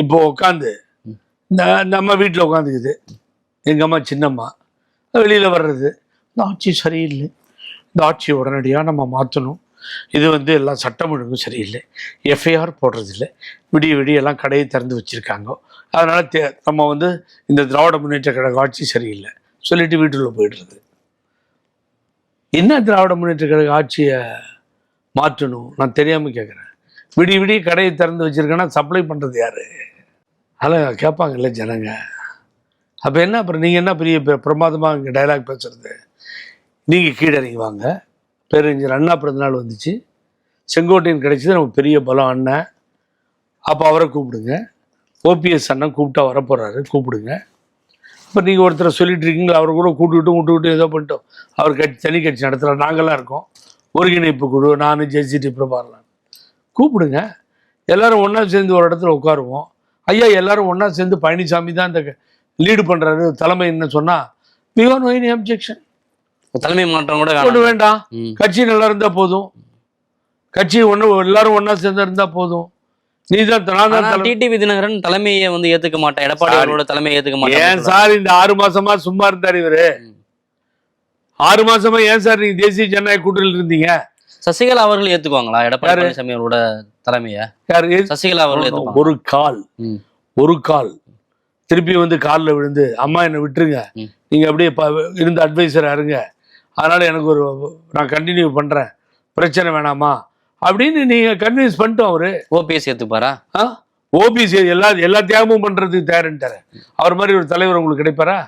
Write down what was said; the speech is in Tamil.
இப்போ உட்காந்து இந்த நம்ம வீட்டில் உட்காந்துக்குது எங்கள் அம்மா சின்னம்மா. வெளியில் வர்றது. இந்த ஆட்சி சரியில்லை. இந்த ஆட்சியை உடனடியாக நம்ம மாற்றணும் இது வந்து எல்லாம் சட்டம் ஒழுங்கும் சரியில்லை. எஃப்ஐஆர் போடுறதில்லை. விடிய விடிய எல்லாம் கடையை திறந்து வச்சுருக்காங்க. அதனால் தே நம்ம வந்து இந்த திராவிட முன்னேற்ற கழக ஆட்சி சரியில்லை. சொல்லிட்டு வீட்டுள்ள போயிடுறது. என்ன திராவிட முன்னேற்ற கழக ஆட்சியை மாற்றணும்? நான் தெரியாமல் கேட்குறேன் விடிய விடிய கடையை திறந்து வச்சுருக்கேன்னா சப்ளை பண்ணுறது யார்? அதெல்லாம் கேட்பாங்கல்ல ஜனங்க. அப்போ என்ன அப்புறம் நீங்கள் என்ன பெரிய பெ- பிரமாதமாக இங்கே டைலாக் பேசுகிறது நீங்கள் கீழே இறங்கி வாங்க. பேரறிஞர் அண்ணா பிறந்தநாள் வந்துச்சு. செங்கோட்டையன் கிடைச்சது நம்ம பெரிய பலம் அண்ணன். அப்போ அவரை கூப்பிடுங்க. ஓபிஎஸ் அண்ணன் கூப்பிட்டா வரப்போகிறாரு கூப்பிடுங்க. இப்போ நீங்கள் ஒருத்தரை சொல்லிட்டு இருக்கீங்களா? அவரை கூட கூப்பிட்டு விட்டு ஏதோ பண்ணிட்டோம். அவர் கட்சி தனி கட்சி நடத்துகிற நாங்களாம் இருக்கோம். ஒருங்கிணைப்பு குழு நான் ஜெயிச்சிட்டு பிரபாகரன். கூப்பிடுங்க. எல்லாரும் ஒன்றா சேர்ந்து ஒரு இடத்துல உட்காருவோம். ஐயா எல்லாரும் ஒன்றா சேர்ந்து பழனிசாமி தான் இந்த லீடு பண்ணுறாரு தலைமை என்ன சொன்னால் மிகவும் நோயின் அப்ஜெக்ஷன் தலைமை மாற்றம் கூட ஒன்று. வேண்டாம். கட்சி நல்லா இருந்தா போதும். கட்சி ஒன்று எல்லாரும் ஒன்றா சேர்ந்து இருந்தா போதும். நீ தான் டிடிவி தினகரன் தலைமையை வந்து ஏத்துக்க மாட்டேன். எடப்பாடி. அவரோட தலைமையை ஏன் மாட்டேன். சார் இந்த ஆறு மாசமா சும்மா இருந்தார் இவரு? ஆறு மாசமா ஏன் சார் நீங்க தேசிய ஜனநாயக கூட்டணியில் இருந்தீங்க? சசிகலா அவர்கள் ஏத்துக்குவாங்களா? எடப்பாடி? பழனிசாமி அவரோட தலைமையை? யாரு? சசிகலா அவர்கள் ஒரு கால். ஒரு கால். திருப்பி வந்து காலில் விழுந்து அம்மா என்னை விட்டுருங்க. நீங்க அப்படியே இருந்த அட்வைசரா இருங்க. அதனால எனக்கு ஒரு நான் கண்டினியூ பண்றேன். பிரச்சனை வேணாமா? அப்படின்னு நீங்க கன்வின்ஸ் பண்ணிட்டோம் அவரு. ஓபிஎஸ் ஏத்துப்பாரா? ஓபிசி எல்லா எல்லா தியாகமும் பண்றதுக்கு தயாருன்ட்டாரு. அவர் மாதிரி ஒரு தலைவர் உங்களுக்கு கிடைப்பாரா?